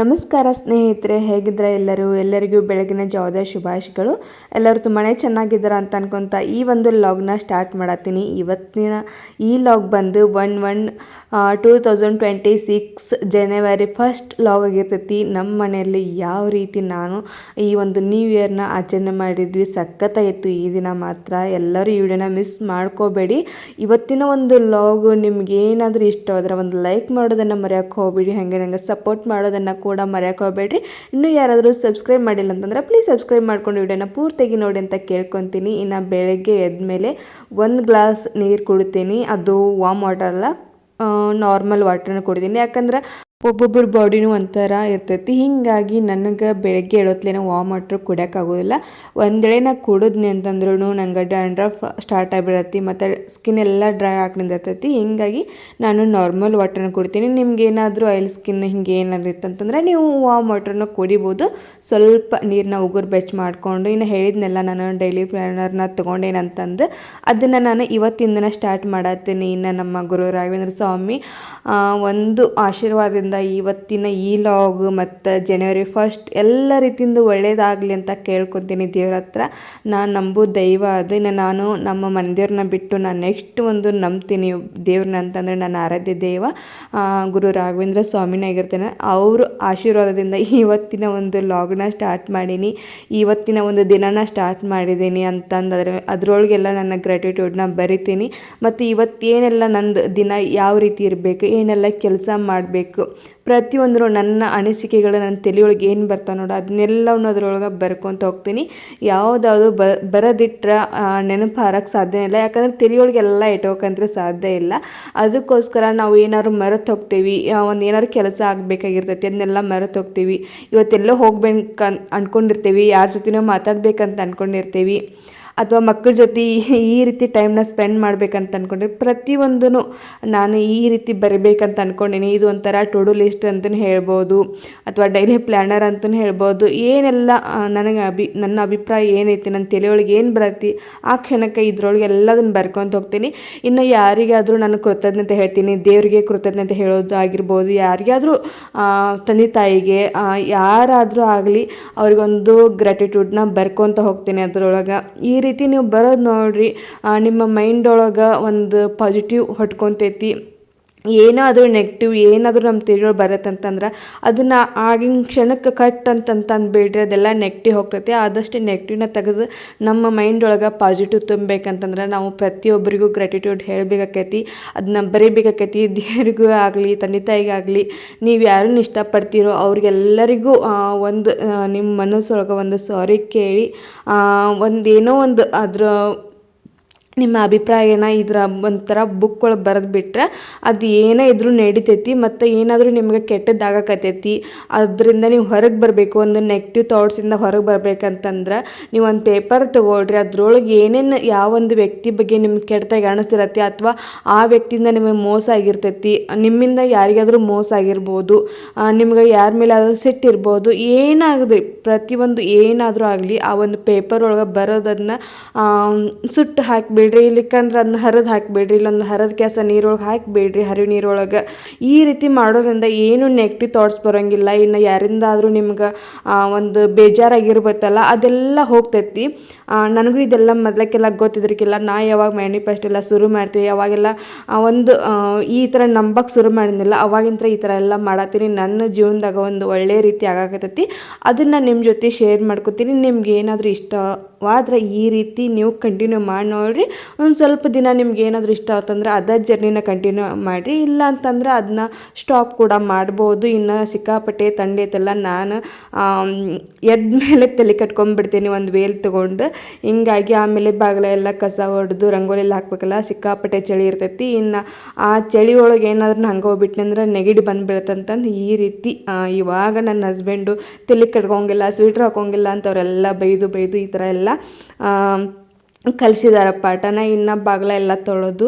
ನಮಸ್ಕಾರ ಸ್ನೇಹಿತರೆ ಹೇಗಿದ್ರೆ ಎಲ್ಲರೂ? ಎಲ್ಲರಿಗೂ ಬೆಳಗಿನ ಜಾವದ ಶುಭಾಶಯಗಳು. ಎಲ್ಲರೂ ತುಂಬಾ ಚೆನ್ನಾಗಿದ್ದಾರೆ ಅಂತ ಅನ್ಕೊತ ಈ ಒಂದು ಲಾಗ್ನ ಸ್ಟಾರ್ಟ್ ಮಾಡತ್ತೀನಿ. ಇವತ್ತಿನ ಈ ಲಾಗ್ ಬಂದು one one two thousand twenty six January first log ಆಗಿರ್ತೈತಿ. ನಮ್ಮ ಮನೆಯಲ್ಲಿ ಯಾವ ರೀತಿ ನಾನು ಈ ಒಂದು ನ್ಯೂ ಇಯರ್ನ ಆಚರಣೆ ಮಾಡಿದ್ವಿ ಸಖತ್ತಾಗಿತ್ತು ಈ ದಿನ ಮಾತ್ರ ಎಲ್ಲರೂ ಈ ವಿಡಿಯೋನ ಮಿಸ್ ಮಾಡ್ಕೋಬೇಡಿ. ಇವತ್ತಿನ ಒಂದು ಲಾಗು ನಿಮ್ಗೆ ಏನಾದರೂ ಇಷ್ಟ ಹೋದ್ರೆ ಒಂದು ಲೈಕ್ ಮಾಡೋದನ್ನು ಮರೆಯೋಕೆ ಹೋಗ್ಬೇಡಿ. ಹಾಗೆ ನಂಗೆ ಸಪೋರ್ಟ್ ಮಾಡೋದನ್ನು ಕೂಡ ಮರೆಯೋಕೆ ಹೋಗ್ಬೇಡ್ರಿ. ಇನ್ನೂ ಯಾರಾದರೂ ಸಬ್ಸ್ಕ್ರೈಬ್ ಮಾಡಿಲ್ಲ ಅಂತಂದ್ರೆ ಪ್ಲೀಸ್ ಸಬ್ಸ್ಕ್ರೈಬ್ ಮಾಡ್ಕೊಂಡು ವಿಡಿಯೋನ ಪೂರ್ತಿಯಾಗಿ ನೋಡಿ ಅಂತ ಕೇಳ್ಕೊತೀನಿ. ಇನ್ನು ಬೆಳಗ್ಗೆ ಎದ್ದ ಮೇಲೆ ಒಂದು ಗ್ಲಾಸ್ ನೀರು ಕುಡಿತೀನಿ. ಅದು ವಾಮ್ ವಾಟರ್ ಅಲ್ಲ ನಾರ್ಮಲ್ ವಾಟ್ರನ್ನ ಕುಡಿದೀನಿ. ಯಾಕಂದ್ರೆ ಒಬ್ಬೊಬ್ಬರ ಬಾಡಿನೂ ಒಂಥರ ಇರ್ತೈತಿ. ಹೀಗಾಗಿ ನನಗೆ ಬೆಳಗ್ಗೆ ಹೇಳೋತ್ಲೇನೋ ವಾಮ್ ವಾಟ್ರ್ ಕುಡಿಯೋಕ್ಕಾಗೋದಿಲ್ಲ ಒಂದೇಳೆ ನಾ ಕುಡಿದ್ನಿ ಅಂತಂದ್ರೂ ನಂಗೆ ಡ್ಯಾಂಡ್ರಫ್ ಸ್ಟಾರ್ಟ್ ಆಗಿಬಿಡತ್ತಿ, ಮತ್ತು ಸ್ಕಿನ್ ಎಲ್ಲ ಡ್ರೈ ಆಗಿ ನಿಂದಿರ್ತೈತಿ. ಹೀಗಾಗಿ ನಾನು ನಾರ್ಮಲ್ ವಾಟ್ರನ್ನ ಕುಡಿತೀನಿ. ನಿಮ್ಗೆ ಏನಾದರೂ ಆಯಿಲ್ ಸ್ಕಿನ್ ಹಿಂಗೆ ಏನಾದ್ರು ಇತ್ತಂತಂದ್ರೆ ನೀವು ವಾಮ್ ವಾಟ್ರನ್ನ ಕುಡಿಬೋದು. ಸ್ವಲ್ಪ ನೀರನ್ನ ಉಗುರು ಬೆಚ್ಚ ಮಾಡಿಕೊಂಡು, ಇನ್ನು ಹೇಳಿದ್ನೆಲ್ಲ ನಾನು ಡೈಲಿ ಪ್ಲಾನರ್ನ ತೊಗೊಂಡೇನಂತಂದು, ಅದನ್ನು ನಾನು ಇವತ್ತಿಂದನೇ ಸ್ಟಾರ್ಟ್ ಮಾಡತ್ತೀನಿ. ಇನ್ನು ನಮ್ಮ ಗುರು ರಾಘವೇಂದ್ರ ಸ್ವಾಮಿ ಒಂದು ಆಶೀರ್ವಾದದಿಂದ ಇವತ್ತಿನ ಈ ಲಾಗ್ ಮತ್ತು ಜನವರಿ ಫಸ್ಟ್ ಎಲ್ಲ ರೀತಿಯಿಂದ ಒಳ್ಳೇದಾಗಲಿ ಅಂತ ಕೇಳ್ಕೊತೀನಿ ದೇವ್ರ ಹತ್ರ. ನಾನು ನಂಬು ದೈವ ಅದು ಇನ್ನು ನಾನು ನಮ್ಮ ಮನೆದೇವ್ರನ್ನ ಬಿಟ್ಟು ನಾನು ನೆಕ್ಸ್ಟ್ ಒಂದು ನಂಬ್ತೀನಿ ದೇವ್ರನ್ನ ಅಂತಂದರೆ ನಾನು ಆರಾಧ್ಯ ದೈವ ಗುರು ರಾಘವೇಂದ್ರ ಸ್ವಾಮಿನೇ ಆಗಿರ್ತೇನೆ. ಅವರು ಆಶೀರ್ವಾದದಿಂದ ಇವತ್ತಿನ ಒಂದು ಲಾಗ್ನ ಸ್ಟಾರ್ಟ್ ಮಾಡೀನಿ. ಇವತ್ತಿನ ಒಂದು ದಿನನ ಸ್ಟಾರ್ಟ್ ಮಾಡಿದ್ದೀನಿ ಅಂತಂದರೆ ಅದ್ರ ಅದರೊಳಗೆಲ್ಲ ನನ್ನ ಗ್ರ್ಯಾಟಿಟ್ಯೂಡ್ನ ಬರಿತೀನಿ. ಮತ್ತು ಇವತ್ತೇನೆಲ್ಲ ನಂದು ದಿನ ಯಾವ ರೀತಿ ಇರಬೇಕು, ಏನೆಲ್ಲ ಕೆಲಸ ಮಾಡಬೇಕು ಪ್ರತಿಯೊಂದರೂ ನನ್ನ ಅನಿಸಿಕೆಗಳು ನನ್ನ ತಲೆಯೊಳಗೆ ಏನು ಬರ್ತಾ ನೋಡು, ಅದನ್ನೆಲ್ಲವನ್ನು ಅದರೊಳಗೆ ಬರ್ಕೊತ ಹೋಗ್ತೀನಿ. ಯಾವುದಾದ್ರು ಬ ಬರದಿಟ್ಟರೆ ನೆನಪು ಹಾರಕ್ಕೆ ಸಾಧ್ಯ ಇಲ್ಲ. ಯಾಕಂದ್ರೆ ತಲೆಯೊಳಗೆ ಎಲ್ಲ ಇಟ್ಕೋಕಂದ್ರೆ ಸಾಧ್ಯ ಇಲ್ಲ. ಅದಕ್ಕೋಸ್ಕರ ನಾವು ಏನಾದ್ರು ಮರೆತು ಹೋಗ್ತೀವಿ ಒಂದು ಏನಾದ್ರು ಕೆಲಸ ಆಗಬೇಕಾಗಿರ್ತೈತಿ, ಅದನ್ನೆಲ್ಲ ಮರೆತು ಹೋಗ್ತೀವಿ. ಇವತ್ತೆಲ್ಲೋ ಹೋಗ್ಬೇಕು ಅನ್ ಅಂದ್ಕೊಂಡಿರ್ತೀವಿ ಯಾರ ಜೊತೆನೋ ಮಾತಾಡಬೇಕಂತ ಅನ್ಕೊಂಡಿರ್ತೀವಿ. ಅಥವಾ ಮಕ್ಕಳ ಜೊತೆ ಈ ರೀತಿ ಟೈಮ್ನ ಸ್ಪೆಂಡ್ ಮಾಡ್ಬೇಕಂತ ಅನ್ಕೊಂಡೆ ಪ್ರತಿಯೊಂದೂ ನಾನು ಈ ರೀತಿ ಬರಿಬೇಕಂತ ಅಂದ್ಕೊಂಡೀನಿ ಇದು ಒಂಥರ ಟು ಡು ಲಿಸ್ಟ್ ಅಂತಲೂ ಹೇಳ್ಬೋದು, ಅಥವಾ ಡೈಲಿ ಪ್ಲ್ಯಾನರ್ ಅಂತಲೂ ಹೇಳ್ಬೋದು. ಏನೆಲ್ಲ ನನಗೆ ಅಭಿ, ನನ್ನ ಅಭಿಪ್ರಾಯ ಏನೈತಿ, ನನ್ನ ತಲೆಯೊಳಗೆ ಏನು ಬರತ್ತಿ ಆ ಕ್ಷಣಕ್ಕೆ ಇದ್ರೊಳಗೆ ಎಲ್ಲದನ್ನು ಬರ್ಕೊಂತ ಹೋಗ್ತೀನಿ. ಇನ್ನು ಯಾರಿಗಾದರೂ ನಾನು ಕೃತಜ್ಞತೆ ಹೇಳ್ತೀನಿ. ದೇವರಿಗೆ ಕೃತಜ್ಞತೆ ಹೇಳೋದು ಆಗಿರ್ಬೋದು, ಯಾರಿಗಾದರೂ ತಂದೆ ತಾಯಿಗೆ ಯಾರಾದರೂ ಆಗಲಿ, ಅವ್ರಿಗೊಂದು ಗ್ರ್ಯಾಟಿಟ್ಯೂಡ್ನ ಬರ್ಕೊತ ಹೋಗ್ತೀನಿ ಅದರೊಳಗೆ. ಈ ರೀತಿ ನೀವು ಬರೋದು ನೋಡ್ರಿ ನಿಮ್ಮ ಮೈಂಡ್ ಒಳಗೆ ಒಂದು ಪಾಸಿಟಿವ್ ಹೊಟ್ಕೊಂತೈತಿ. ಏನಾದರೂ ನೆಗೆಟಿವ್ ಏನಾದರೂ ನಮ್ಮ ತಿಳಿಯೊಳಗೆ ಬರತ್ತಂತಂದ್ರೆ ಅದನ್ನು ಆಗಿನ ಕ್ಷಣಕ್ಕೆ ಕಟ್ ಅಂದ್ಬಿಡ್ರಿ ಅದೆಲ್ಲ ನೆಗೆಟಿವ್ ಹೋಗ್ತೈತಿ. ಆದಷ್ಟು ನೆಗೆಟಿವ್ನ ತೆಗೆದು ನಮ್ಮ ಮೈಂಡ್ ಒಳಗೆ ಪಾಸಿಟಿವ್ ತುಂಬಬೇಕಂತಂದ್ರೆ ನಾವು ಪ್ರತಿಯೊಬ್ಬರಿಗೂ ಗ್ರ್ಯಾಟಿಟ್ಯೂಡ್ ಹೇಳಬೇಕಾಕೈತಿ. ಅದನ್ನ ಬರೀಬೇಕಾಕೈತಿ. ದೇವರಿಗೂ ಆಗಲಿ, ತಂದೆ ತಾಯಿಗಾಗಲಿ ನೀವು ಯಾರನ್ನ ಇಷ್ಟಪಡ್ತೀರೋ ಅವ್ರಿಗೆಲ್ಲರಿಗೂ ಒಂದು ನಿಮ್ಮ ಮನಸ್ಸೊಳಗೆ ಒಂದು ಸಾರಿ ಕೇಳಿ ಒಂದು ಏನೋ ಒಂದು ಅದ್ರ ನಿಮ್ಮ ಅಭಿಪ್ರಾಯನ ಇದರ ಒಂಥರ ಬುಕ್ ಒಳಗೆ ಬರೆದು ಬಿಟ್ಟರೆ ಅದು ಏನೇ ಇದ್ರೂ ನಡಿತೈತಿ ಮತ್ತು ಏನಾದರೂ ನಿಮಗೆ ಕೆಟ್ಟದ್ದಾಗಕತ್ತೈತಿ. ಅದರಿಂದ ನೀವು ಹೊರಗೆ ಬರಬೇಕು, ಒಂದು ನೆಗೆಟಿವ್ ಥಾಟ್ಸಿಂದ ಹೊರಗೆ ಬರಬೇಕಂತಂದ್ರೆ ನೀವು ಒಂದು ಪೇಪರ್ ತೊಗೊಳ್ರಿ, ಅದರೊಳಗೆ ಏನೇನು ಯಾವೊಂದು ವ್ಯಕ್ತಿ ಬಗ್ಗೆ ನಿಮ್ಗೆ ಕೆಟ್ಟದಾಗಿ ಅನಿಸ್ತಿರತ್ತೆ ಅಥವಾ ಆ ವ್ಯಕ್ತಿಯಿಂದ ನಿಮಗೆ ಮೋಸ ಆಗಿರ್ತೈತಿ, ನಿಮ್ಮಿಂದ ಯಾರಿಗಾದರೂ ಮೋಸ ಆಗಿರ್ಬೋದು ನಿಮ್ಗೆ ಯಾರ ಮೇಲೆ ಆದರೂ ಸಿಟ್ಟಿರ್ಬೋದು ಏನಾಗಲಿ ಪ್ರತಿಯೊಂದು ಏನಾದರೂ ಆಗಲಿ ಆ ಒಂದು ಪೇಪರ್ ಒಳಗೆ ಬರೋದನ್ನ ಸುಟ್ಟು ಹಾಕಿಬಿಡ್ರಿ. ಇಲ್ಲಿಕ್ಕಂದ್ರೆ ಅದನ್ನ ಹರಿದು ಹಾಕಿಬಿಡ್ರಿ. ಇಲ್ಲೊಂದು ಹರದ ಕೆಲಸ ನೀರೊಳಗೆ ಹಾಕಿಬಿಡ್ರಿ ಹರಿವು ನೀರೊಳಗೆ. ಈ ರೀತಿ ಮಾಡೋದ್ರಿಂದ ಏನು ನೆಗೆಟಿವ್ ಥಾಟ್ಸ್ ಬರೋಂಗಿಲ್ಲ. ಇನ್ನು ಯಾರಿಂದಾದರೂ ನಿಮ್ಗೆ ಒಂದು ಬೇಜಾರಾಗಿರ್ಬೇಕಲ್ಲ, ಅದೆಲ್ಲ ಹೋಗ್ತೈತಿ. ನನಗೂ ಇದೆಲ್ಲ ಮೊದಲಕ್ಕೆಲ್ಲ ಗೊತ್ತಿದ್ರಿಕ್ಕಿಲ್ಲ ನಾ ಯಾವಾಗ ಮ್ಯಾನಿಫೆಸ್ಟ್ ಎಲ್ಲ ಶುರು ಮಾಡ್ತೀವಿ. ಅವಾಗೆಲ್ಲ ಒಂದು ಈ ಥರ ನಂಬಕ್ಕೆ ಶುರು ಮಾಡಿದ್ನಿಲ್ಲ, ಅವಾಗಿಂತ್ರ ಈ ಥರ ಎಲ್ಲ ಮಾಡತ್ತೀನಿ. ನನ್ನ ಜೀವನದಾಗ ಒಂದು ಒಳ್ಳೆಯ ರೀತಿ ಆಗಾಕತ್ತೈತಿ. ಅದನ್ನು ನಿಮ್ಮ ಜೊತೆ ಶೇರ್ ಮಾಡ್ಕೊತೀನಿ. ನಿಮ್ಗೆ ಏನಾದರೂ ಇಷ್ಟವಾದ್ರೆ ಈ ರೀತಿ ನೀವು ಕಂಟಿನ್ಯೂ ಮಾಡಿ ನೋಡಿರಿ. ಒಂದು ಸ್ವಲ್ಪ ದಿನ ನಿಮ್ಗೆ ಏನಾದರೂ ಇಷ್ಟ ಆಯ್ತಂದ್ರೆ ಅದೇ ಜರ್ನಿನ ಕಂಟಿನ್ಯೂ ಮಾಡಿರಿ. ಇಲ್ಲ ಅಂತಂದ್ರೆ ಅದನ್ನ ಸ್ಟಾಪ್ ಕೂಡ ಮಾಡ್ಬೋದು. ಇನ್ನು ಸಿಕ್ಕಾಪಟ್ಟೆ ತಂಡೈತೆಲ್ಲ ನಾನು ಎದ್ದ ಮೇಲೆ ತಲೆ ಕಟ್ಕೊಂಡ್ಬಿಡ್ತೀನಿ ಒಂದು ವೇಲ್ ತೊಗೊಂಡು. ಹಿಂಗಾಗಿ ಆಮೇಲೆ ಬಾಗಿಲ ಎಲ್ಲ ಕಸ ಹೊಡೆದು ರಂಗೋಲಿ ಎಲ್ಲ ಹಾಕ್ಬೇಕಲ್ಲ, ಸಿಕ್ಕಾಪಟ್ಟೆ ಚಳಿ ಇರ್ತೈತಿ. ಇನ್ನು ಆ ಚಳಿ ಒಳಗೆ ಏನಾದ್ರೂ ಹಂಗೆ ಹೋಗ್ಬಿಟ್ನಂದ್ರೆ ನೆಗಡಿ ಬಂದ್ಬಿಡತ್ತಂತಂದು ಈ ರೀತಿ ಇವಾಗ ನನ್ನ ಹಸ್ಬೆಂಡು ತಲೆ ಕಟ್ಕೊಂಗಿಲ್ಲ ಸ್ವೀಟ್ರ್ ಹಾಕೋಂಗಿಲ್ಲ ಅಂತ ಅವರೆಲ್ಲ ಬೈದು ಬೈದು ಈ ಥರ ಎಲ್ಲ ಕಲಿಸಿದಾರ ಪಾಠನ, ಇನ್ನು ಬಾಗಿಲ ಎಲ್ಲ ತೊಳೆದು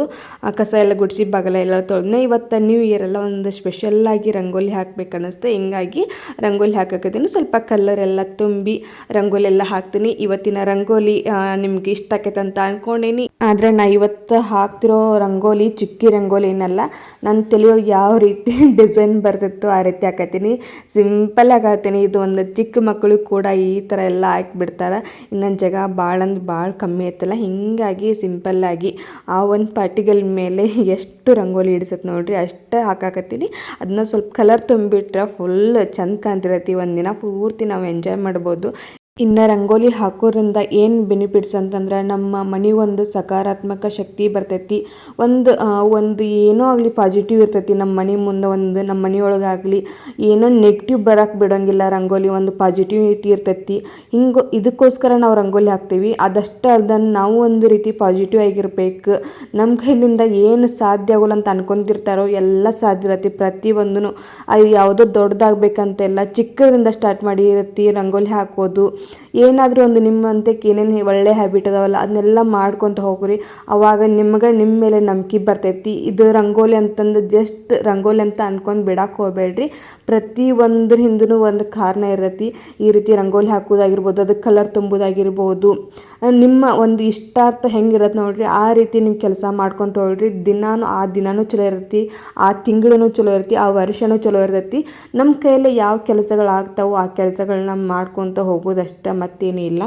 ಕಸ ಎಲ್ಲ ಗುಡಿಸಿ ಬಾಗಿಲ ಎಲ್ಲ ತೊಳೆದು ಇವತ್ತು ನ್ಯೂ ಇಯರ್ ಎಲ್ಲ ಒಂದು ಸ್ಪೆಷಲ್ಲಾಗಿ ರಂಗೋಲಿ ಹಾಕ್ಬೇಕು ಅನ್ನಿಸ್ತೆ ಹಿಂಗಾಗಿ ರಂಗೋಲಿ ಹಾಕಕತ್ತೀನಿ. ಸ್ವಲ್ಪ ಕಲರ್ ಎಲ್ಲ ತುಂಬಿ ರಂಗೋಲಿ ಎಲ್ಲ ಹಾಕ್ತೀನಿ. ಇವತ್ತಿನ ರಂಗೋಲಿ ನಿಮ್ಗೆ ಇಷ್ಟ ಆಕೈತೆ ಅಂತ ಅಂದ್ಕೊಂಡೇನಿ ಆದರೆ ನಾ ಇವತ್ತು ಹಾಕ್ತಿರೋ ರಂಗೋಲಿ, ಚುಕ್ಕಿ ರಂಗೋಲಿ ಏನಲ್ಲ ನನ್ನ ತಲೆಯೊಳಗೆ ಯಾವ ರೀತಿ ಡಿಸೈನ್ ಬರ್ತಿತ್ತು ಆ ರೀತಿ ಹಾಕತ್ತೀನಿ. ಸಿಂಪಲ್ ಆಗಿ ಹಾಕ್ತೀನಿ. ಇದು ಒಂದು ಚಿಕ್ಕ ಮಕ್ಕಳು ಕೂಡ ಈ ಥರ ಎಲ್ಲ ಹಾಕ್ಬಿಡ್ತಾರೆ. ಇನ್ನೊಂದು ಜಾಗ ಭಾಳ ಅಂದ್ರೆ ಭಾಳ ಕಮ್ಮಿ ಐತಲ್ಲ ಹಿಂಗಾಗಿ ಸಿಂಪಲ್ಲಾಗಿ ಆ ಒಂದು ಪಾರ್ಟಿಗಲ್ ಮೇಲೆ ಎಷ್ಟು ರಂಗೋಲಿ ಇಡ್ಸತ್ತೆ ನೋಡ್ರಿ, ಅಷ್ಟು ಹಾಕಾಕತ್ತೀನಿ. ಅದನ್ನ ಸ್ವಲ್ಪ ಕಲರ್ ತುಂಬಿಟ್ರೆ ಫುಲ್ ಚಂದ ಕಾಣ್ತಿರತ್ತಿ. ಒಂದಿನ ಪೂರ್ತಿ ನಾವು ಎಂಜಾಯ್ ಮಾಡ್ಬೋದು. ಇನ್ನು ರಂಗೋಲಿ ಹಾಕೋದ್ರಿಂದ ಏನು ಬೆನಿಫಿಟ್ಸ್ ಅಂತಂದ್ರೆ ನಮ್ಮ ಮನೆ ಒಂದು ಸಕಾರಾತ್ಮಕ ಶಕ್ತಿ ಬರ್ತೈತಿ. ಒಂದು ಒಂದು ಏನೋ ಆಗಲಿ ಪಾಸಿಟಿವ್ ಇರ್ತೈತಿ ನಮ್ಮ ಮನೆ ಮುಂದೆ ಒಂದು, ನಮ್ಮ ಮನೆಯೊಳಗಾಗಲಿ ಏನೋ ನೆಗೆಟಿವ್ ಬರಕ್ಕೆ ಬಿಡೋಂಗಿಲ್ಲ ರಂಗೋಲಿ, ಒಂದು ಪಾಸಿಟಿವಿಟಿ ಇರ್ತೈತಿ. ಹಿಂಗೆ ಇದಕ್ಕೋಸ್ಕರ ನಾವು ರಂಗೋಲಿ ಹಾಕ್ತೀವಿ. ಅದಷ್ಟೇ ಅಲ್ದನ್ ನಾವು ಒಂದು ರೀತಿ ಪಾಸಿಟಿವ್ ಆಗಿರ್ಬೇಕು. ನಮ್ಮ ಕೈಲಿಂದ ಏನು ಸಾಧ್ಯ ಆಗೋಲ್ಲ ಅಂತ ಅನ್ಕೊಂತಿರ್ತಾರೋ ಎಲ್ಲ ಸಾಧ್ಯ ಇರತ್ತೆ. ಪ್ರತಿಯೊಂದೂ ಅದು ಯಾವುದೋ ದೊಡ್ಡದಾಗಬೇಕಂತೆಲ್ಲ ಚಿಕ್ಕದ್ರಿಂದ ಸ್ಟಾರ್ಟ್ ಮಾಡಿ ಇರತ್ತಿ ರಂಗೋಲಿ ಹಾಕೋದು. ಏನಾದರೂ ಒಂದು ನಿಮ್ಮಂತೆ ಏನೇನು ಒಳ್ಳೆ ಹ್ಯಾಬಿಟ್ ಅದಾವಲ್ಲ, ಅದನ್ನೆಲ್ಲ ಮಾಡ್ಕೊತ ಹೋಗ್ರಿ. ಅವಾಗ ನಿಮ್ಗೆ ನಿಮ್ಮ ಮೇಲೆ ನಂಬಿಕೆ ಬರ್ತೈತಿ. ಇದು ರಂಗೋಲಿ ಅಂತಂದು ಜಸ್ಟ್ ರಂಗೋಲಿ ಅಂತ ಅನ್ಕೊಂಡು ಬಿಡಕ್ಕೆ ಹೋಗಬೇಡ್ರಿ. ಪ್ರತಿ ಒಂದ್ರ ಹಿಂದೂ ಒಂದು ಕಾರಣ ಇರತಿ ಈ ರೀತಿ ರಂಗೋಲಿ ಹಾಕೋದಾಗಿರ್ಬೋದು ಅದಕ್ಕೆ ಕಲರ್ ತುಂಬೋದಾಗಿರ್ಬೋದು. ನಿಮ್ಮ ಒಂದು ಇಷ್ಟಾರ್ಥ ಹೆಂಗಿರತ್ತೆ ನೋಡ್ರಿ, ಆ ರೀತಿ ನಿಮ್ಮ ಕೆಲಸ ಮಾಡ್ಕೊತ ಹೋಗ್ರಿ. ದಿನಾನು ಆ ದಿನಾನೂ ಚಲೋ ಇರತಿ ಆ ತಿಂಗಳೂ ಚಲೋ ಇರತಿ ಆ ವರ್ಷನೂ ಚಲೋ ಇರ್ತೈತಿ. ನಮ್ಮ ಕೈಯಲ್ಲಿ ಯಾವ ಕೆಲಸಗಳು ಆಗ್ತಾವೋ ಆ ಕೆಲಸಗಳನ್ನ ಮಾಡ್ಕೊತ ಹೋಗೋದಷ್ಟೇ. ಮತ್ತೇನೂ ಇಲ್ಲ.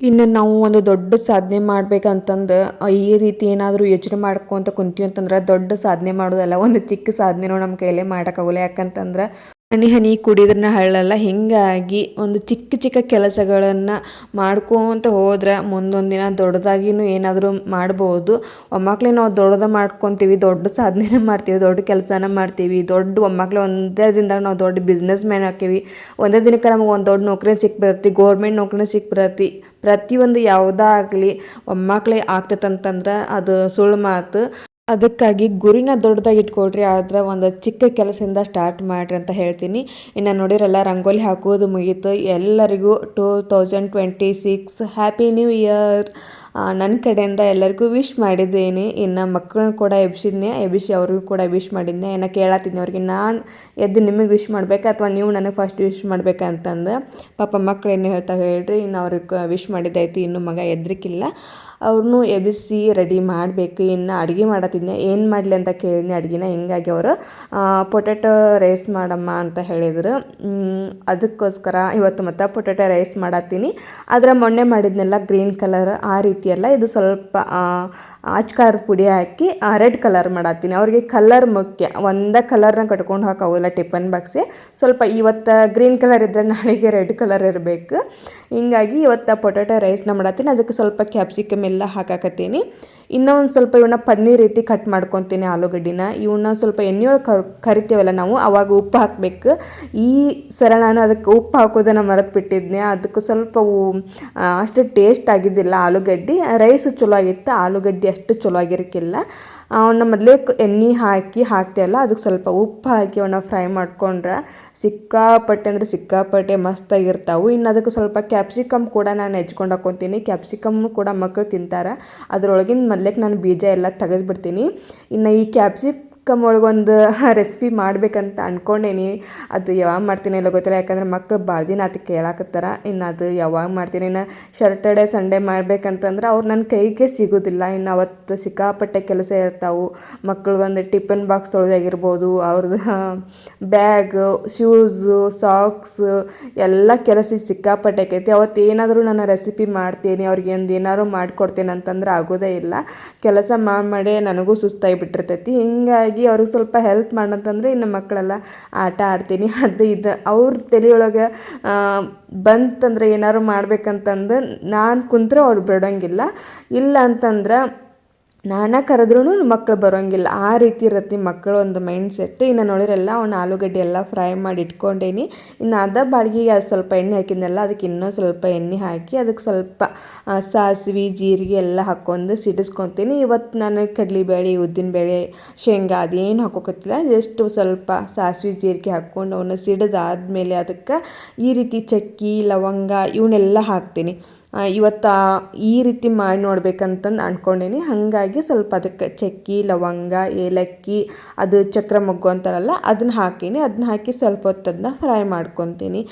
ಇನ್ನು ನಾವು ಒಂದು ದೊಡ್ಡ ಸಾಧನೆ ಮಾಡ್ಬೇಕಂತಂದು ಈ ರೀತಿ ಏನಾದರೂ ಯೋಚನೆ ಮಾಡ್ಕೊತ ಕುಂತೀವಿ ಅಂತಂದ್ರೆ ದೊಡ್ಡ ಸಾಧನೆ ಮಾಡೋದಲ್ಲ, ಒಂದು ಚಿಕ್ಕ ಸಾಧನೆನೂ ನಮ್ಮ ಕೈಲೇ ಮಾಡೋಕ್ಕಾಗಲ್ಲ. ಯಾಕಂತಂದ್ರೆ ಹನಿ ಹನಿ ಕುಡಿದ್ರನ್ನ ಹಳ್ಳಲ್ಲ, ಹೀಗಾಗಿ ಒಂದು ಚಿಕ್ಕ ಚಿಕ್ಕ ಕೆಲಸಗಳನ್ನು ಮಾಡ್ಕೊತ ಹೋದ್ರೆ ಮುಂದೊಂದು ದಿನ ದೊಡ್ಡದಾಗಿನೂ ಏನಾದರೂ ಮಾಡ್ಬೋದು. ಒಮ್ಮಕ್ಳೇ ನಾವು ದೊಡ್ಡದ ಮಾಡ್ಕೊತೀವಿ, ದೊಡ್ಡ ಸಾಧನೆನ ಮಾಡ್ತೀವಿ, ದೊಡ್ಡ ಕೆಲಸನ ಮಾಡ್ತೀವಿ, ದೊಡ್ಡ ಒಮ್ಮಕ್ಳೆ ಒಂದೇ ದಿನದಾಗ ನಾವು ದೊಡ್ಡ ಬಿಸ್ನೆಸ್ ಮ್ಯಾನ್ ಹಾಕೀವಿ ಒಂದೇ ದಿನಕ್ಕೆ ನಮಗೆ ಒಂದು ದೊಡ್ಡ ನೌಕರಿ ಸಿಕ್ಬಿಡತ್ತಿ ಗೌರ್ಮೆಂಟ್ ನೌಕರಿ ಸಿಕ್ಬಿಡತ್ತಿ, ಪ್ರತಿಯೊಂದು ಯಾವುದೇ ಆಗಲಿ ಒಮ್ಮಕ್ಳೇ ಆಗ್ತೈತಂತಂದ್ರೆ ಅದು ಸುಳ್ಳು ಮಾತು. ಅದಕ್ಕಾಗಿ ಗುರಿನ ದೊಡ್ಡದಾಗಿ ಇಟ್ಕೊಳ್ರಿ, ಆದ್ರೆ ಒಂದು ಚಿಕ್ಕ ಕೆಲಸದಿಂದ ಸ್ಟಾರ್ಟ್ ಮಾಡಿರಿ ಅಂತ ಹೇಳ್ತೀನಿ. ಇನ್ನು ನೋಡಿರಲ್ಲ, ರಂಗೋಲಿ ಹಾಕೋದು ಮುಗೀತು. ಎಲ್ಲರಿಗೂ two thousand twenty six happy new year ನನ್ನ ಕಡೆಯಿಂದ ಎಲ್ಲರಿಗೂ ವಿಶ್ ಮಾಡಿದ್ದೀನಿ. ಇನ್ನು ಮಕ್ಕಳನ್ನ ಕೂಡ ಎಬ್ಸಿದ್ನೆ, ಎಬ್ಬಿಸಿ ಅವ್ರಿಗೂ ಕೂಡ ವಿಶ್ ಮಾಡಿದ್ನೆ. ಇನ್ನು ಕೇಳತ್ತಿದ್ದೆ ಅವ್ರಿಗೆ, ನಾನು ಎದ್ದು ನಿಮಗೆ ವಿಶ್ ಮಾಡಬೇಕಾ ಅಥವಾ ನೀವು ನನಗೆ ಫಸ್ಟ್ ವಿಶ್ ಮಾಡ್ಬೇಕಂತಂದು ಪಾಪ ಮಕ್ಕಳು ಏನು ಹೇಳ್ತಾವೆ ಹೇಳ್ರಿ, ಇನ್ನು ಅವ್ರಿಗೆ ವಿಶ್ ಮಾಡಿದ್ದಾಯ್ತು, ಇನ್ನು ಮಗ ಎದ್ರಿಕ್ಕಿಲ್ಲ ಅವ್ರನ್ನೂ ಎಬ್ಬಿಸಿ ರೆಡಿ ಮಾಡಬೇಕು. ಇನ್ನು ಅಡುಗೆ ಮಾಡತ್ತಿದ್ದೆ ಏನು ಮಾಡಲಿ ಅಂತ ಕೇಳಿದ್ನಿ ಅಡುಗೆನ, ಹಿಂಗಾಗಿ ಅವರು ಪೊಟ್ಯಾಟೊ ರೈಸ್ ಮಾಡಮ್ಮ ಅಂತ ಹೇಳಿದರು. ಅದಕ್ಕೋಸ್ಕರ ಇವತ್ತು ಮತ್ತೆ ಪೊಟ್ಯಾಟೊ ರೈಸ್ ಮಾಡತ್ತೀನಿ. ಆದರೆ ಮೊನ್ನೆ ಮಾಡಿದ್ನೆಲ್ಲ ಗ್ರೀನ್ ಕಲರ್ ಆ ರೀತಿಯೆಲ್ಲ, ಇದು ಸ್ವಲ್ಪ ಆಚ್ ಖಾರದ ಪುಡಿ ಹಾಕಿ ರೆಡ್ ಕಲರ್ ಮಾಡತ್ತೀನಿ. ಅವ್ರಿಗೆ ಕಲರ್ ಮುಖ್ಯ. ಒಂದೇ ಕಲರ್ನ ಕಟ್ಕೊಂಡು ಹಾಕೋಲ್ಲ ಟಿಫನ್ ಬಾಕ್ಸೆ. ಸ್ವಲ್ಪ ಇವತ್ತು ಗ್ರೀನ್ ಕಲರ್ ಇದ್ದರೆ ನಾಳೆಗೆ ರೆಡ್ ಕಲರ್ ಇರಬೇಕು. ಹಿಂಗಾಗಿ ಇವತ್ತು ಪೊಟೊಟೊ ರೈಸ್ನ ಮಾಡತ್ತೀನಿ. ಅದಕ್ಕೆ ಸ್ವಲ್ಪ ಕ್ಯಾಪ್ಸಿಕಮ್ ಎಲ್ಲ ಹಾಕಾಕತ್ತೀನಿ. ಇನ್ನೂ ಒಂದು ಸ್ವಲ್ಪ ಇವನ್ನ ಪನ್ನೀರ್ ರೀತಿ ಕಟ್ ಮಾಡ್ಕೊತೀನಿ ಆಲೂಗಡ್ಡಿನ. ಇವನ್ನ ಸ್ವಲ್ಪ ಎಣ್ಣೆಯೊಳಗೆ ಕರ್, ಕರಿತೀವಲ್ಲ ನಾವು, ಅವಾಗ ಉಪ್ಪು ಹಾಕಬೇಕು. ಈ ಸರ ನಾನು ಅದಕ್ಕೆ ಉಪ್ಪು ಹಾಕೋದನ್ನು ಮರೆತು ಬಿಟ್ಟಿದ್ನೆ ಅದಕ್ಕೆ ಸ್ವಲ್ಪ ಅಷ್ಟು ಟೇಸ್ಟ್ ಆಗಿದ್ದಿಲ್ಲ ಆಲೂಗಡ್ಡೆ. ರೈಸ್ ಚಲೋ ಆಗಿತ್ತು. ಆಲೂಗಡ್ಡೆ ಅಷ್ಟು ಚಲೋ ಆಗಿರಕ್ಕಿಲ್ಲ ಅವನ್ನ ಮೊದಲೇ ಎಣ್ಣೆ ಹಾಕಿ ಹಾಕ್ತೀವಲ್ಲ ಅದಕ್ಕೆ ಸ್ವಲ್ಪ ಉಪ್ಪು ಹಾಕಿ ಅವನ್ನ ಫ್ರೈ ಮಾಡ್ಕೊಂಡ್ರೆ ಸಿಕ್ಕಾಪಟ್ಟೆ ಅಂದರೆ ಸಿಕ್ಕಾಪಟ್ಟೆ ಮಸ್ತಾಗಿರ್ತಾವೆ ಇನ್ನು ಅದಕ್ಕೆ ಸ್ವಲ್ಪ ಕ್ಯಾಪ್ಸಿಕಮ್ ಕೂಡ ನಾನು ಹೆಚ್ಕೊಂಡು ಹಾಕ್ಕೊತೀನಿ ಕ್ಯಾಪ್ಸಿಕಮ್ ಕೂಡ ಮಕ್ಕಳು ತಿಂತಾರೆ. ಅದರೊಳಗಿನ ಮೊದಲೇ ನಾನು ಬೀಜ ಎಲ್ಲ ತೆಗೆದ್ಬಿಡ್ತೀನಿ. ಇನ್ನು ಈ ಕ್ಯಾಪ್ಸಿಕಮ್ ಒಳಗೊಂದು ರೆಸಿಪಿ ಮಾಡಬೇಕಂತ ಅಂದ್ಕೊಂಡೇನಿ ಅದು ಯಾವಾಗ ಮಾಡ್ತೀನಿ ಇಲ್ಲ ಗೊತ್ತಿಲ್ಲ. ಯಾಕಂದ್ರೆ ಮಕ್ಕಳು ಭಾಳ ದಿನ ಅದಕ್ಕೆ ಕೇಳಾಕತ್ತಾರ. ಇನ್ನು ಅದು ಯಾವಾಗ ಮಾಡ್ತೀನಿ, ಇನ್ನು ಸಟರ್ಡೆ ಸಂಡೇ ಮಾಡಬೇಕಂತಂದ್ರೆ ಅವ್ರು ನನ್ನ ಕೈಗೆ ಸಿಗೋದಿಲ್ಲ. ಇನ್ನು ಅವತ್ತು ಸಿಕ್ಕಾಪಟ್ಟೆ ಕೆಲಸ ಇರ್ತಾವೆ. ಮಕ್ಕಳು ಒಂದು ಟಿಫನ್ ಬಾಕ್ಸ್ ತೊಳೆದಾಗಿರ್ಬೋದು. ಅವ್ರದ್ದು ಬ್ಯಾಗ್ ಶೂಸು ಸಾಕ್ಸ್ ಎಲ್ಲ ಕೆಲಸ ಸಿಕ್ಕಾಪಟ್ಟೆ ಆಕೈತಿ. ಅವತ್ತು ಏನಾದರೂ ನಾನು ರೆಸಿಪಿ ಮಾಡ್ತೀನಿ, ಅವ್ರಿಗೆ ಒಂದು ಏನಾದ್ರು ಮಾಡಿಕೊಡ್ತೀನಿ ಅಂತಂದ್ರೆ ಆಗೋದೇ ಇಲ್ಲ. ಕೆಲಸ ಮಾಡಿ ನನಗೂ ಸುಸ್ತಾಗಿ ಬಿಟ್ಟಿರ್ತೈತಿ. ಹಿಂಗಾಗಿ ಅವ್ರಿಗೆ ಸ್ವಲ್ಪ ಹೆಲ್ಪ್ ಮಾಡಂತಂದ್ರೆ ಇನ್ನು ಮಕ್ಕಳೆಲ್ಲ ಆಟ ಆಡ್ತೀನಿ. ಅದು ಇದು. ಅವ್ರ ತಲೆಯೊಳಗೆ ಬಂತಂದ್ರೆ ಏನಾದ್ರು ಮಾಡ್ಬೇಕಂತಂದು ನಾನು ಕುಂತ್ರೆ ಅವ್ರು ಬಿಡೋಂಗಿಲ್ಲ. ಇಲ್ಲ ಅಂತಂದ್ರೆ ನಾನೇ ಕರೆದ್ರೂ ಮಕ್ಕಳು ಬರೋಂಗಿಲ್ಲ. ಆ ರೀತಿ ಇರತ್ತೆ ಮಕ್ಕಳು ಒಂದು ಮೈಂಡ್ ಸೆಟ್ ಇನ್ನು ನೋಡಿರೆಲ್ಲ ಅವ್ನ ಆಲೂಗಡ್ಡೆ ಎಲ್ಲ ಫ್ರೈ ಮಾಡಿ ಇಟ್ಕೊಂಡೇನಿ. ಇನ್ನು ಅದ ಬಾಡಿಗೆಗೆ ಅದು ಸ್ವಲ್ಪ ಎಣ್ಣೆ ಹಾಕಿದ್ನಲ್ಲ, ಅದಕ್ಕೆ ಇನ್ನೂ ಸ್ವಲ್ಪ ಎಣ್ಣೆ ಹಾಕಿ ಅದಕ್ಕೆ ಸ್ವಲ್ಪ ಸಾಸಿವೆ, ಜೀರಿಗೆ ಎಲ್ಲ ಹಾಕ್ಕೊಂಡು ಸಿಡಿಸ್ಕೊತೀನಿ. ಇವತ್ತು ನಾನು ಕಡಲೆಬೇಳೆ, ಉದ್ದಿನಬೇಳೆ, ಶೇಂಗಾ ಅದೇನು ಹಾಕೋಕತ್ತಿಲ್ಲ. ಜಸ್ಟ್ ಸ್ವಲ್ಪ ಸಾಸಿವೆ, ಜೀರಿಗೆ ಹಾಕ್ಕೊಂಡು ಅವನ್ನ ಸಿಡಿದಾದ್ಮೇಲೆ ಅದಕ್ಕೆ ಈ ರೀತಿ ಚಕ್ಕಿ, ಲವಂಗ ಇವನ್ನೆಲ್ಲ ಹಾಕ್ತೀನಿ. ಇವತ್ತು ಈ ರೀತಿ ಮಾಡಿ ನೋಡ್ಬೇಕಂತಂದು ಅಂದ್ಕೊಂಡೇನಿ ಹಾಗಾಗಿ ಸ್ವಲ್ಪ ಅದಕ್ಕೆ ಚಕ್ಕಿ, ಲವಂಗ, ಏಲಕ್ಕಿ, ಅದು ಚಕ್ರ ಮೊಗ್ಗು ಅಂತಾರಲ್ಲ, ಅದನ್ನ ಹಾಕೀನಿ. ಅದನ್ನ ಹಾಕಿ ಸ್ವಲ್ಪ ಹೊತ್ತು ಅದನ್ನ ಫ್ರೈ ಮಾಡ್ಕೊತೀನಿ.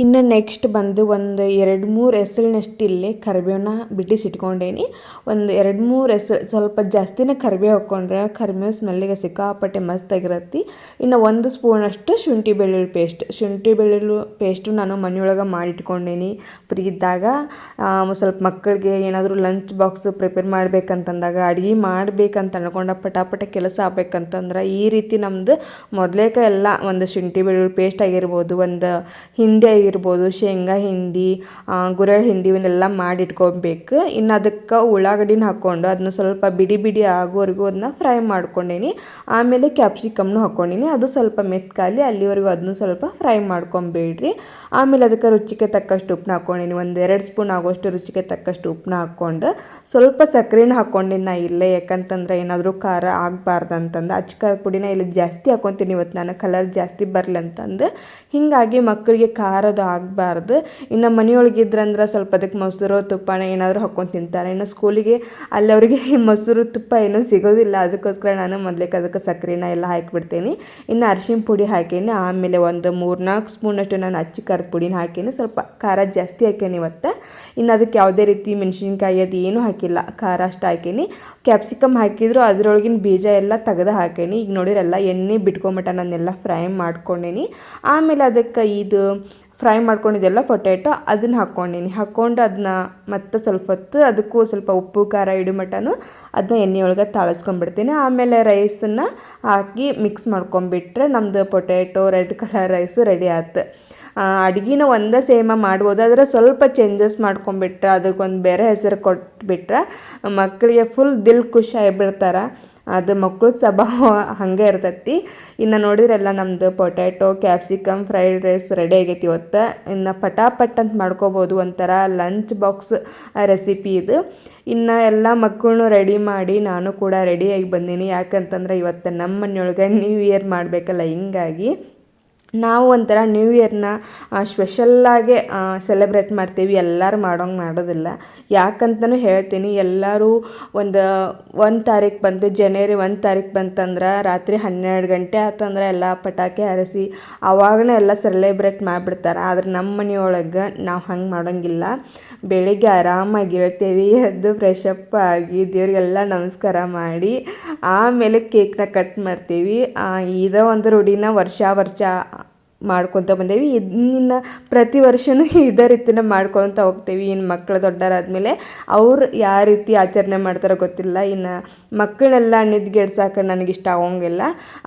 ಇನ್ನು ನೆಕ್ಸ್ಟ್ ಬಂದು ಒಂದು ಎರಡು ಮೂರು ಹೆಸರಿನಷ್ಟು ಇಲ್ಲೇ ಕರಿಬೇವನ್ನ ಬಿಡಿಸಿಟ್ಕೊಂಡೇನಿ ಒಂದು ಎರಡು ಮೂರು ಹೆಸರು ಸ್ವಲ್ಪ ಜಾಸ್ತಿನೇ ಕರಿಬೇವು ಹಾಕ್ಕೊಂಡ್ರೆ ಕರಿಬೇವು ಸ್ಮೆಲ್ಲಿಗೆ ಸಿಕ್ಕಾಪಟ್ಟೆ ಮಸ್ತಾಗಿರತ್ತೆ ಇನ್ನು ಒಂದು ಸ್ಪೂನಷ್ಟು ಶುಂಠಿ ಬೆಳ್ಳುಳ್ಳಿ ಪೇಸ್ಟ್ ಶುಂಠಿ ಬೆಳ್ಳುಳ್ಳಿ ಪೇಸ್ಟು ನಾನು ಮನೆಯೊಳಗೆ ಮಾಡಿಟ್ಕೊಂಡೇನಿ ಫ್ರೀ ಇದ್ದಾಗ ಸ್ವಲ್ಪ ಮಕ್ಕಳಿಗೆ ಏನಾದರೂ ಲಂಚ್ ಬಾಕ್ಸ್ ಪ್ರಿಪೇರ್ ಮಾಡ್ಬೇಕಂತಂದಾಗ, ಅಡುಗೆ ಮಾಡ್ಬೇಕಂತ ಅನ್ಕೊಂಡ ಪಟಾಪಟ ಕೆಲಸ ಆಗ್ಬೇಕಂತಂದ್ರೆ ಈ ರೀತಿ ನಮ್ಮದು ಮೊದಲೇಕ ಎಲ್ಲ ಒಂದು ಶುಂಠಿ ಬೆಳ್ಳುಳ್ಳಿ ಪೇಸ್ಟ್ ಆಗಿರ್ಬೋದು, ಒಂದು ಹಿಂಡಿ ಆಗಿರ್ಬೋದು ಶೇಂಗಾ, ಹಿಂಡಿ ಗುರೆಳ್ ಹಿಂಡಿ ಇವನ್ನೆಲ್ಲ ಮಾಡಿ ಇಟ್ಕೊಬೇಕು ಇನ್ನು ಅದಕ್ಕೆ ಉಳ್ಳಾಗಡ್ಡಿನ ಹಾಕ್ಕೊಂಡು ಅದನ್ನ ಸ್ವಲ್ಪ ಬಿಡಿ ಬಿಡಿ ಆಗೋವರೆಗೂ ಅದನ್ನ ಫ್ರೈ ಮಾಡ್ಕೊಂಡೇನಿ. ಆಮೇಲೆ ಕ್ಯಾಪ್ಸಿಕಮ್ನು ಹಾಕ್ಕೊಂಡೀನಿ. ಅದು ಸ್ವಲ್ಪ ಮೆತ್ಕಾಲಿ ಅಲ್ಲಿವರೆಗೂ ಅದನ್ನು ಸ್ವಲ್ಪ ಫ್ರೈ ಮಾಡ್ಕೊಂಬೇಡ್ರಿ. ಆಮೇಲೆ ಅದಕ್ಕೆ ರುಚಿಗೆ ತಕ್ಕಷ್ಟು ಉಪ್ಪನ್ನ ಹಾಕ್ಕೊಂಡೀನಿ. ಒಂದು ಎರಡು ಸ್ಪೂನ್ ಆಗೋಷ್ಟು ರುಚಿಗೆ ತಕ್ಕಷ್ಟು ಉಪ್ಪನ್ನ ಹಾಕ್ಕೊಂಡು ಸ್ವಲ್ಪ ಸಕ್ಕರೆನ ಹಾಕ್ಕೊಂಡಿನಿ ನಾ ಇಲ್ಲೇ. ಯಾಕಂತಂದ್ರೆ ಏನಾದರೂ ಖಾರ ಆಗಬಾರ್ದು ಅಂತಂದು. ಅಚ್ಚಕ ಪುಡಿನ ಇಲ್ಲಿ ಜಾಸ್ತಿ ಹಾಕ್ಕೊತೀನಿ ಇವತ್ತು ನಾನು. ಕಲರ್ ಜಾಸ್ತಿ ಬರಲಿ ಅಂತಂದು. ಹೀಗಾಗಿ ಮಕ್ಕಳಿಗೆ ಖಾರದ ಆಗಬಾರ್ದು. ಇನ್ನು ಮನೆಯೊಳಗಿದ್ರಂದ್ರೆ ಸ್ವಲ್ಪ ಅದಕ್ಕೆ ಮೊಸರು, ತುಪ್ಪನ ಏನಾದರೂ ಹಾಕ್ಕೊಂಡು ತಿಂತಾರೆ. ಇನ್ನು ಸ್ಕೂಲಿಗೆ ಅಲ್ಲಿ ಅವರಿಗೆ ಮೊಸರು, ತುಪ್ಪ ಏನೂ ಸಿಗೋದಿಲ್ಲ. ಅದಕ್ಕೋಸ್ಕರ ನಾನು ಮೊದಲೇಕ ಅದಕ್ಕೆ ಸಕ್ಕರೆನ ಎಲ್ಲ ಹಾಕಿಬಿಡ್ತೀನಿ. ಇನ್ನು ಅರಿಶಿನ ಪುಡಿ ಹಾಕೀನಿ. ಆಮೇಲೆ ಒಂದು ಮೂರು ನಾಲ್ಕು ಸ್ಪೂನಷ್ಟು ನಾನು ಅಚ್ಚಿ ಖಾರದ ಪುಡಿನ ಹಾಕೀನಿ. ಸ್ವಲ್ಪ ಖಾರ ಜಾಸ್ತಿ ಹಾಕೀನಿ ಇವತ್ತು. ಇನ್ನು ಅದಕ್ಕೆ ಯಾವುದೇ ರೀತಿ ಮೆಣಸಿನ್ಕಾಯಿ ಅದು ಏನೂ ಹಾಕಿಲ್ಲ. ಖಾರ ಅಷ್ಟು ಹಾಕೀನಿ. ಕ್ಯಾಪ್ಸಿಕಮ್ ಹಾಕಿದ್ರು ಅದರೊಳಗಿನ ಬೀಜ ಎಲ್ಲ ತೆಗೆದು ಹಾಕೀನಿ. ಈಗ ನೋಡಿರಲ್ಲ ಎಣ್ಣೆ ಬಿಟ್ಕೊಂಬಿಟ್ಟ. ನಾನೆಲ್ಲ ಫ್ರೈ ಮಾಡ್ಕೊಂಡೇನಿ. ಆಮೇಲೆ ಅದಕ್ಕೆ ಇದು ಫ್ರೈ ಮಾಡ್ಕೊಂಡಿದ್ದೆಲ್ಲ ಪೊಟ್ಯಾಟೊ ಅದನ್ನ ಹಾಕ್ಕೊಂಡೀನಿ. ಹಾಕ್ಕೊಂಡು ಅದನ್ನ ಮತ್ತೆ ಸ್ವಲ್ಪ ಹೊತ್ತು ಅದಕ್ಕೂ ಸ್ವಲ್ಪ ಉಪ್ಪು, ಖಾರ, ಇಡು ಅದನ್ನ ಒಳಗೆ ತಾಳಿಸ್ಕೊಂಡ್ಬಿಡ್ತೀನಿ. ಆಮೇಲೆ ರೈಸನ್ನು ಹಾಕಿ ಮಿಕ್ಸ್ ಮಾಡ್ಕೊಂಡ್ಬಿಟ್ರೆ ನಮ್ಮದು potato, red colour rice ready ಆಯ್ತು ಅಡುಗೆನ ಒಂದೇ ಸೇಮ ಮಾಡ್ಬೋದು. ಆದರೆ ಸ್ವಲ್ಪ ಚೇಂಜಸ್ ಮಾಡ್ಕೊಂಬಿಟ್ರೆ ಅದಕ್ಕೊಂದು ಬೇರೆ ಹೆಸರು ಕೊಟ್ಬಿಟ್ರೆ ಮಕ್ಕಳಿಗೆ ಫುಲ್ ದಿಲ್ ಖುಷಿ ಆಗಿಬಿಡ್ತಾರೆ. ಅದು ಮಕ್ಕಳು ಸ್ವಭಾವ ಹಾಗೆ ಇರ್ತೈತಿ. ಇನ್ನು ನೋಡಿದ್ರೆಲ್ಲ ನಮ್ಮದು potato capsicum fried rice ready ಆಗೈತಿ ಇವತ್ತು. ಇನ್ನು ಪಟಾಪಟ್ ಅಂತ ಮಾಡ್ಕೋಬೋದು ಒಂಥರ ಲಂಚ್ ಬಾಕ್ಸ್ ರೆಸಿಪಿ ಇದು. ಇನ್ನು ಎಲ್ಲ ಮಕ್ಕಳನ್ನೂ ರೆಡಿ ಮಾಡಿ ನಾನು ಕೂಡ ರೆಡಿಯಾಗಿ ಬಂದೀನಿ. ಯಾಕಂತಂದ್ರೆ ಇವತ್ತು ನಮ್ಮ ಮನೆಯೊಳಗೆ ನ್ಯೂ ಇಯರ್ ಮಾಡಬೇಕಲ್ಲ, ಹಿಂಗಾಗಿ ನಾವು ಒಂಥರ ನ್ಯೂ ಇಯರ್ನ ಸ್ಪೆಷಲ್ಲಾಗೆ ಸೆಲೆಬ್ರೇಟ್ ಮಾಡ್ತೀವಿ. ಎಲ್ಲರೂ ಮಾಡೋಂಗೆ ಮಾಡೋದಿಲ್ಲ. ಯಾಕಂತನೂ ಹೇಳ್ತೀನಿ, ಎಲ್ಲರೂ ಒಂದು ಒಂದು ತಾರೀಕು ಬಂತು ಜನವರಿ ಒಂದು ತಾರೀಕು ಬಂತಂದ್ರೆ, ರಾತ್ರಿ ಹನ್ನೆರಡು ಗಂಟೆ ಆತಂದ್ರೆ ಎಲ್ಲ ಪಟಾಕಿ ಹರಿಸಿ ಅವಾಗನೇ ಎಲ್ಲ ಸೆಲೆಬ್ರೇಟ್ ಮಾಡಿಬಿಡ್ತಾರೆ. ಆದ್ರೆ ನಮ್ಮ ಮನೆಯೊಳಗೆ ನಾವು ಹಂಗೆ ಮಾಡೋಂಗಿಲ್ಲ. ಬೆಳಿಗ್ಗೆ ಆರಾಮಾಗಿ ಹೇಳ್ತೇವೆ ಎದ್ದು ಫ್ರೆಶ್ ಅಪ್ ಆಗಿ ದೇವರಿಗೆಲ್ಲ ನಮಸ್ಕಾರ ಮಾಡಿ, ಆಮೇಲೆ ಕೇಕ್ನ ಕಟ್ ಮಾಡ್ತೀವಿ. ಇದೇ ಒಂದು ರೂಢಿನ ವರ್ಷ ವರ್ಷ ಮಾಡ್ಕೊತ ಬಂದೇವಿ. ಇದನ್ನ ಪ್ರತಿ ವರ್ಷವೂ ಇದೇ ರೀತಿನ ಮಾಡ್ಕೊತ ಹೋಗ್ತೀವಿ. ಇನ್ನು ಮಕ್ಕಳು ದೊಡ್ಡರಾದ್ಮೇಲೆ ಅವ್ರು ಯಾವ ರೀತಿ ಆಚರಣೆ ಮಾಡ್ತಾರೋ ಗೊತ್ತಿಲ್ಲ. ಇನ್ನು ಮಕ್ಕಳೆಲ್ಲ ನಿದ್ಗೆಡ್ಸಕ್ಕೆ ನನಗೆ ಇಷ್ಟ ಆಗೋಂಗಿಲ್ಲ.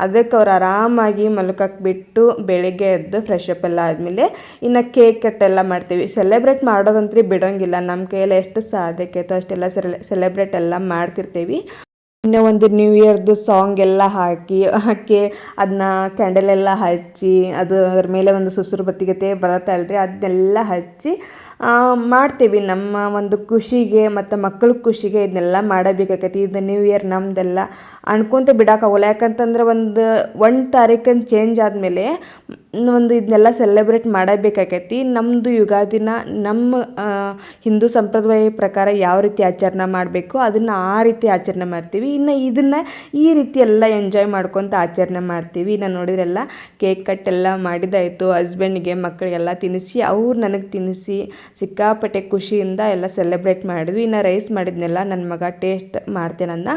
ಅದಕ್ಕೆ ಅವ್ರು ಆರಾಮಾಗಿ ಮಲ್ಕಕ್ಕೆ ಬಿಟ್ಟು ಬೆಳಗ್ಗೆ ಎದ್ದು ಫ್ರೆಶ್ ಅಪ್ ಎಲ್ಲ ಆದಮೇಲೆ ಇನ್ನು ಕೇಕ್ ಕಟ್ಟೆಲ್ಲ ಮಾಡ್ತೀವಿ. ಸೆಲೆಬ್ರೇಟ್ ಮಾಡೋದಂತ್ರಿ ಬಿಡೋಂಗಿಲ್ಲ. ನಮ್ಮ ಕೈಯಲ್ಲಿ ಎಷ್ಟು ಸಾಧ್ಯಕ್ಕೆ ಅಷ್ಟೆಲ್ಲ ಸೆಲೆಬ್ರೇಟ್ ಎಲ್ಲ ಮಾಡ್ತಿರ್ತೀವಿ. ಇನ್ನೂ ಒಂದು ನ್ಯೂ ಇಯರ್ದು ಸಾಂಗ್ ಎಲ್ಲ ಹಾಕಿ ಹಾಕಿ ಅದನ್ನ ಕ್ಯಾಂಡಲೆಲ್ಲ ಹಚ್ಚಿ, ಅದು ಅದ್ರ ಮೇಲೆ ಒಂದು ಸುಸುರು ಬತ್ತಿಗತೆ ಬರತ್ತಲ್ಲ ರೀ ಅದನ್ನೆಲ್ಲ ಹಚ್ಚಿ ಮಾಡ್ತೀವಿ. ನಮ್ಮ ಒಂದು ಖುಷಿಗೆ ಮತ್ತು ಮಕ್ಕಳ ಖುಷಿಗೆ ಇದನ್ನೆಲ್ಲ ಮಾಡಬೇಕಾಕೈತಿ ಇದು ನ್ಯೂ ಇಯರ್ ನಮ್ಮದೆಲ್ಲ ಅನ್ಕೊಂತ ಬಿಡೋಕ್ಕಾಗಲ್ಲ. ಯಾಕಂತಂದ್ರೆ ಒಂದು ಒಂದು ತಾರೀಕನ್ ಚೇಂಜ್ ಆದಮೇಲೆ ಒಂದು ಇದನ್ನೆಲ್ಲ ಸೆಲೆಬ್ರೇಟ್ ಮಾಡಬೇಕಾಕೈತಿ ನಮ್ಮದು ಯುಗಾದಿನ ನಮ್ಮ ಹಿಂದೂ ಸಂಪ್ರದಾಯ ಪ್ರಕಾರ ಯಾವ ರೀತಿ ಆಚರಣೆ ಮಾಡಬೇಕು, ಅದನ್ನು ಆ ರೀತಿ ಆಚರಣೆ ಮಾಡ್ತೀವಿ. ಇನ್ನು ಇದನ್ನು ಈ ರೀತಿ ಎಲ್ಲ ಎಂಜಾಯ್ ಮಾಡ್ಕೊತ ಆಚರಣೆ ಮಾಡ್ತೀವಿ. ನಾನು ನೋಡಿದ್ರೆಲ್ಲ ಕೇಕ್ ಕಟ್ ಎಲ್ಲ ಮಾಡಿದಾಯಿತು ಹಸ್ಬೆಂಡ್ಗೆ ಮಕ್ಕಳಿಗೆಲ್ಲ ತಿನ್ನಿಸಿ, ಅವ್ರು ನನಗೆ ತಿನ್ನಿಸಿ ಸಿಕ್ಕಾಪಟ್ಟೆ ಖುಷಿಯಿಂದ ಎಲ್ಲ ಸೆಲೆಬ್ರೇಟ್ ಮಾಡಿದ್ವಿ. ಇನ್ನು ರೈಸ್ ಮಾಡಿದ್ನೆಲ್ಲ ನನ್ನ ಮಗ ಟೇಸ್ಟ್ ಮಾಡ್ತೇನಂದ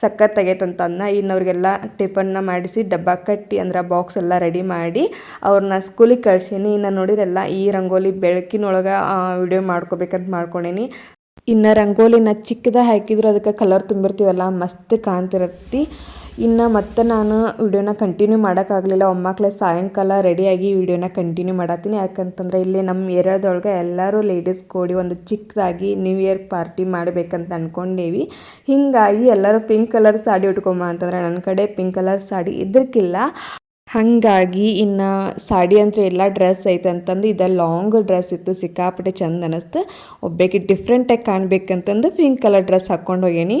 ಸಖತ್ತಾಗೈತಂತ ಅನ್ನ. ಇನ್ನವ್ರಿಗೆಲ್ಲ ಟಿಫನ್ನ ಮಾಡಿಸಿ ಡಬ್ಬ ಕಟ್ಟಿ ಅಂದ್ರೆ ಬಾಕ್ಸ್ ಎಲ್ಲ ರೆಡಿ ಮಾಡಿ ಅವ್ರನ್ನ ಸ್ಕೂಲಿಗೆ ಕಳ್ಸೀನಿ. ಇನ್ನು ನೋಡಿರೆಲ್ಲ ಈ ರಂಗೋಲಿ ಬೆಳಕಿನೊಳಗೆ ವಿಡಿಯೋ ಮಾಡ್ಕೋಬೇಕಂತ ಮಾಡ್ಕೊಂಡೀನಿ ಇನ್ನು ರಂಗೋಲಿನ ಚಿಕ್ಕದ ಹಾಕಿದ್ರು ಅದಕ್ಕೆ ಕಲರ್ ತುಂಬಿರ್ತೀವಲ್ಲ, ಮಸ್ತ್ ಕಾಣ್ತಿರತ್ತಿ. ಇನ್ನು ಮತ್ತೆ ನಾನು ವಿಡಿಯೋನ ಕಂಟಿನ್ಯೂ ಮಾಡೋಕ್ಕಾಗಲಿಲ್ಲ. ಒಮ್ಮಕ್ಲೆ ಸಾಯಂಕಾಲ ರೆಡಿಯಾಗಿ ವಿಡಿಯೋನ ಕಂಟಿನ್ಯೂ ಮಾಡತ್ತೀನಿ. ಯಾಕಂತಂದ್ರೆ ಇಲ್ಲಿ ನಮ್ಮ ಏರಿಯಾದೊಳಗೆ ಎಲ್ಲರೂ ಲೇಡೀಸ್ ಕೂಡಿ ಒಂದು ಚಿಕ್ಕದಾಗಿ ನ್ಯೂ ಇಯರ್ ಪಾರ್ಟಿ ಮಾಡಬೇಕಂತ ಅಂದ್ಕೊಂಡೇವಿ ಹೀಗಾಗಿ ಎಲ್ಲರೂ ಪಿಂಕ್ ಕಲರ್ ಸಾಡಿ ಉಟ್ಕೊಂಬ ಅಂತಂದ್ರೆ ನನ್ನ ಕಡೆ ಪಿಂಕ್ ಕಲರ್ ಸಾಡಿ ಇದಕ್ಕಿಲ್ಲ ಹಾಗಾಗಿ ಇನ್ನು ಸಾಡಿ ಅಂತ ಎಲ್ಲ ಡ್ರೆಸ್ ಐತೆ ಅಂತಂದು ಇದೆ. ಲಾಂಗ್ ಡ್ರೆಸ್ ಇತ್ತು, ಸಿಕ್ಕಾಪಟ್ಟೆ ಚಂದ ಅನ್ನಿಸ್ತು ಒಬ್ಬಕ್ಕೆ ಡಿಫ್ರೆಂಟಾಗಿ ಕಾಣಬೇಕಂತಂದು ಪಿಂಕ್ ಕಲರ್ ಡ್ರೆಸ್ ಹಾಕ್ಕೊಂಡು ಹೋಗೀನಿ.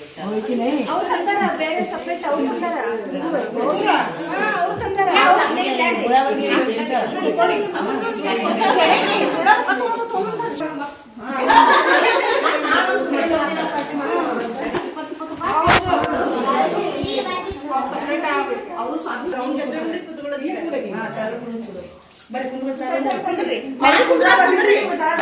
ಬರೀ ಕುಂದ್ಬಿಡ್ತಾರ ಕುಂದ್ರಿ ಕುಂದ್ರ ಬಂದ್ರಿ ಗೊತ್ತಾಗ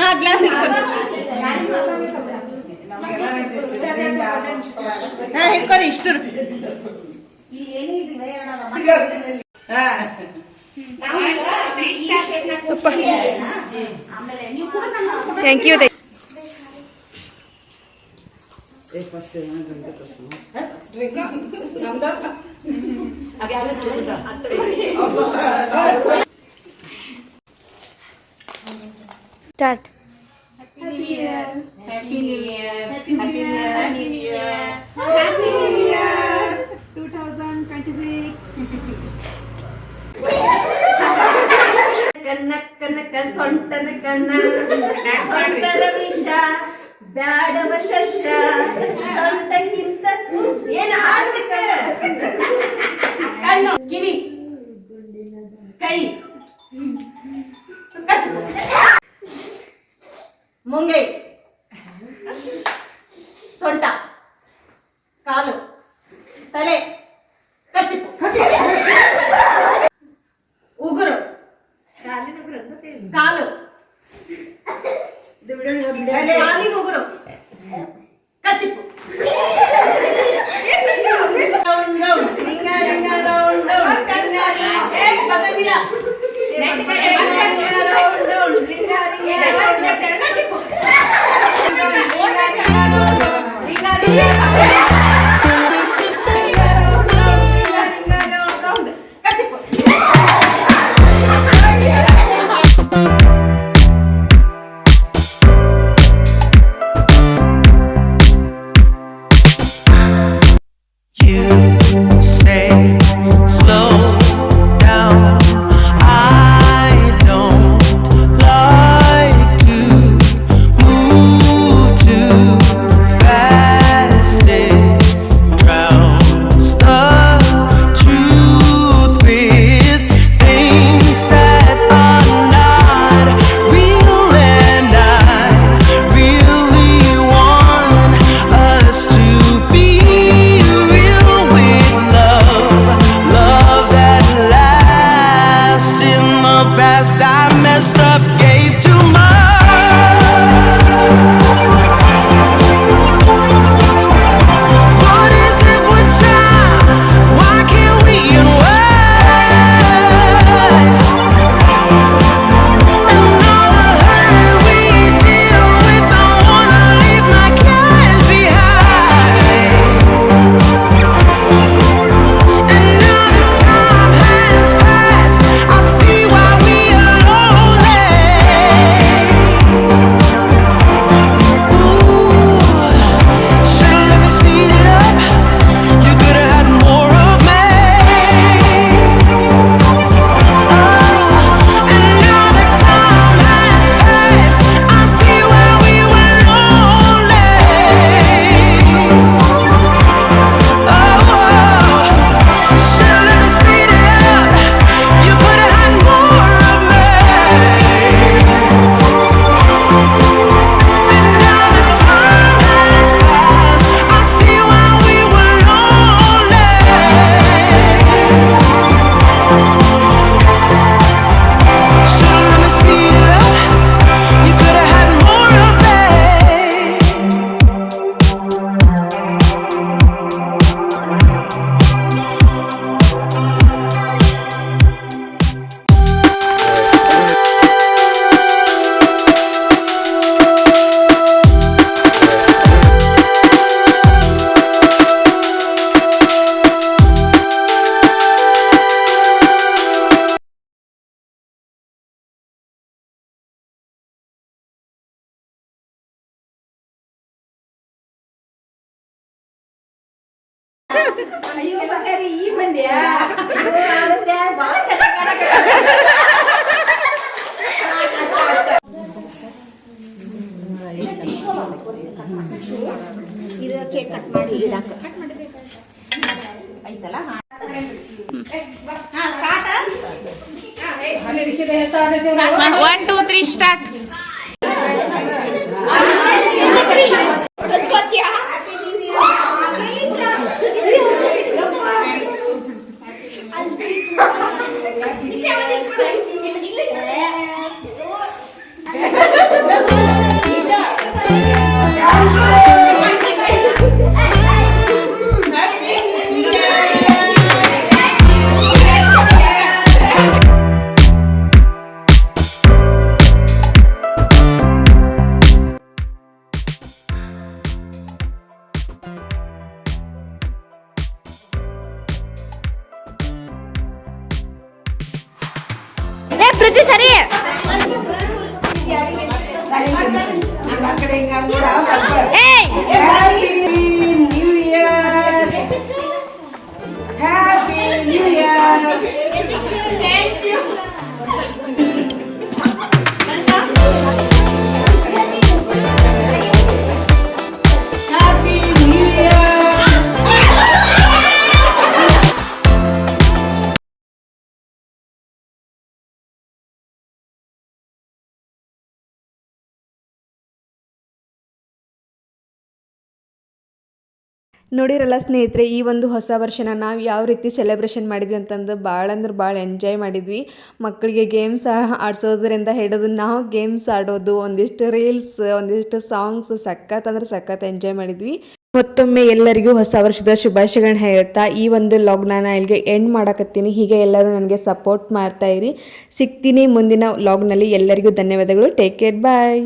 ಹಾ ಗ್ಲಾಸ್ ಹಾ ಹಿಡ್ಕೊರಿ ಇಷ್ಟು ಥ್ಯಾಂಕ್ ಯು ನಮ್ದ. स्टार्ट हैप्पी न्यू ಬ್ಯಾಡವ ಶಶ ಏನು Yeah. ಕಟ್ ಮಾಡಿ ಇಡಾಕ ಐತಲ್ಲ ಒನ್ ಟೂ ತ್ರೀ ಸ್ಟಾರ್ಟ್ ನೋಡಿರಲ್ಲ ಸ್ನೇಹಿತರೆ, ಈ ಒಂದು ಹೊಸ ವರ್ಷನ ನಾವು ಯಾವ ರೀತಿ ಸೆಲೆಬ್ರೇಷನ್ ಮಾಡಿದ್ವಿ ಅಂತಂದು ಭಾಳ ಅಂದ್ರೆ ಭಾಳ ಎಂಜಾಯ್ ಮಾಡಿದ್ವಿ. ಮಕ್ಕಳಿಗೆ ಗೇಮ್ಸ್ ಆಡಿಸೋದ್ರಿಂದ ಹಿಡಿದು ನಾವು ಗೇಮ್ಸ್ ಆಡೋದು, ಒಂದಿಷ್ಟು ರೀಲ್ಸ್ ಒಂದಿಷ್ಟು ಸಾಂಗ್ಸ್ ಸಖತ್ ಅಂದ್ರೆ ಸಖತ್ ಎಂಜಾಯ್ ಮಾಡಿದ್ವಿ. ಮತ್ತೊಮ್ಮೆ ಎಲ್ಲರಿಗೂ ಹೊಸ ವರ್ಷದ ಶುಭಾಶಯಗಳನ್ನ ಹೇಳ್ತಾ ಈ ಒಂದು ಲಾಗ್ನ ಇಲ್ಲಿಗೆ ಎಂಡ್ ಮಾಡಕತ್ತೀನಿ. ಹೀಗೆ ಎಲ್ಲರೂ ನನಗೆ ಸಪೋರ್ಟ್ ಮಾಡ್ತಾ ಇರಿ. ಸಿಗ್ತೀನಿ ಮುಂದಿನ ಲಾಗ್ನಲ್ಲಿ ಎಲ್ಲರಿಗೂ ಧನ್ಯವಾದಗಳು. Take care bye